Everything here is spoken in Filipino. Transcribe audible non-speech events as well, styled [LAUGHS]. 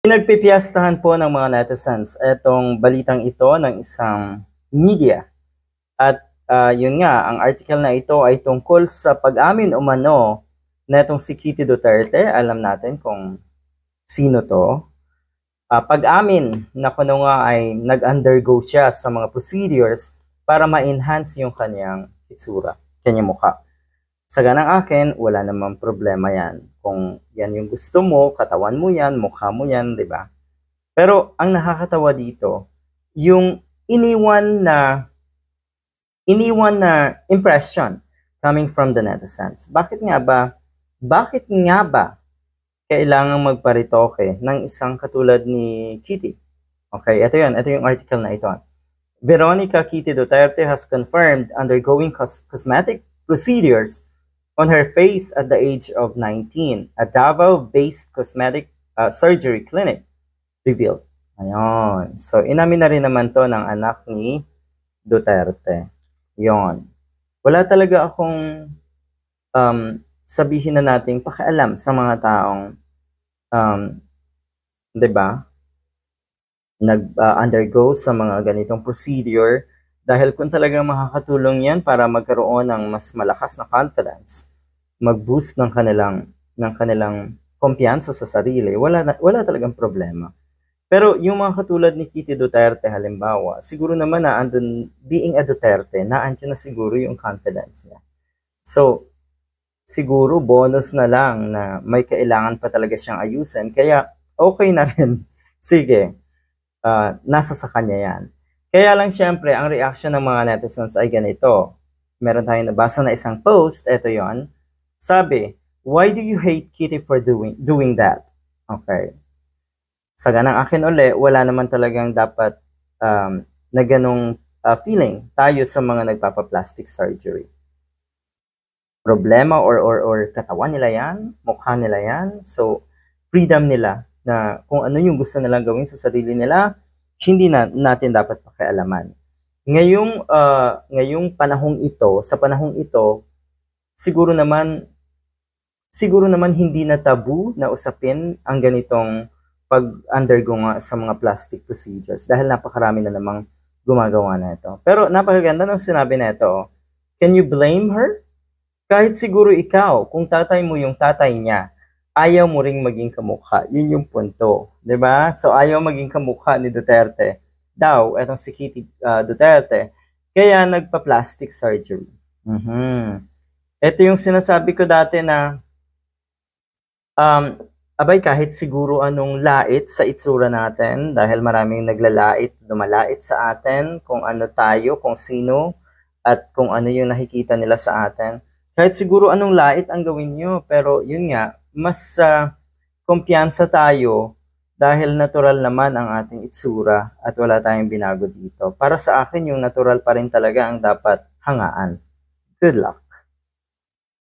Pinagpipiyastahan po ng mga netizens itong balitang ito ng isang media. At ah, yun nga, ang article na ito ay tungkol sa pag-amin umano na itong si Kitty Duterte. Alam natin kung sino to. Ah, pag-amin na kuno nga ay nag-undergo siya sa mga procedures para ma-enhance yung kanyang itsura, kanyang mukha. Sa ganang akin, wala namang problema yan. Kung yan yung gusto mo, katawan mo yan, mukha mo yan, di ba? Pero ang nakakatawa dito, yung iniwan na iniwan na impression coming from the netizens. Bakit nga ba? Bakit nga ba kailangang magparitoke ng isang katulad ni Kitty? Okay, ito yun. Ito yung article na ito. Veronica Kitty Duterte has confirmed undergoing cos- cosmetic procedures on her face at the age of 19. A Davao-based cosmetic uh, surgery clinic revealed. Ayun. So, inamin na rin naman to ng anak ni Duterte. Yon. Wala talaga akong um, sabihin na nating pakialam sa mga taong um, 'di ba? Nag-undergo sa mga ganitong procedure dahil kung talagang makakatulong 'yan para magkaroon ng mas malakas na confidence, mag-boost ng kanilang ng kanilang kumpiyansa sa sarili, wala na, wala talagang problema. Pero yung mga katulad ni Kitty Duterte halimbawa, siguro naman na andun, being a Duterte, naandyan na siguro yung confidence niya. So, siguro bonus na lang na may kailangan pa talaga siyang ayusin. Kaya, okay na rin. [LAUGHS] Sige, ah, nasa sa kanya yan. Kaya lang syempre, ang reaction ng mga netizens ay ganito. Meron tayong nabasa na isang post, eto yon Sabi, why do you hate Kitty for doing, doing that? Okay sa ganang akin uli, wala naman talagang dapat um, na ganong uh, feeling tayo sa mga nagpapa-plastic surgery. Problema or, or, or katawan nila yan, mukha nila yan, so freedom nila na kung ano yung gusto nilang gawin sa sarili nila, hindi na natin dapat pakialaman. Ngayong, uh, ngayong panahong ito, sa panahong ito, siguro naman, siguro naman hindi na tabu na usapin ang ganitong pag-undergo nga sa mga plastic procedures dahil napakarami na namang gumagawa na ito. Pero napakaganda ng sinabi na ito. oh. Can you blame her? Kahit siguro ikaw, kung tatay mo yung tatay niya, ayaw mo ring maging kamukha. Yun yung punto. ba? So ayaw maging kamukha ni Duterte. Daw, etong si Kitty uh, Duterte. Kaya nagpa-plastic surgery. Mhm. Ito yung sinasabi ko dati na um, abay kahit siguro anong lait sa itsura natin dahil maraming naglalait, lumalait sa atin kung ano tayo, kung sino at kung ano yung nakikita nila sa atin. Kahit siguro anong lait ang gawin nyo, pero yun nga, mas uh, kumpiyansa tayo dahil natural naman ang ating itsura at wala tayong binago dito. Para sa akin, yung natural pa rin talaga ang dapat hangaan. Good luck!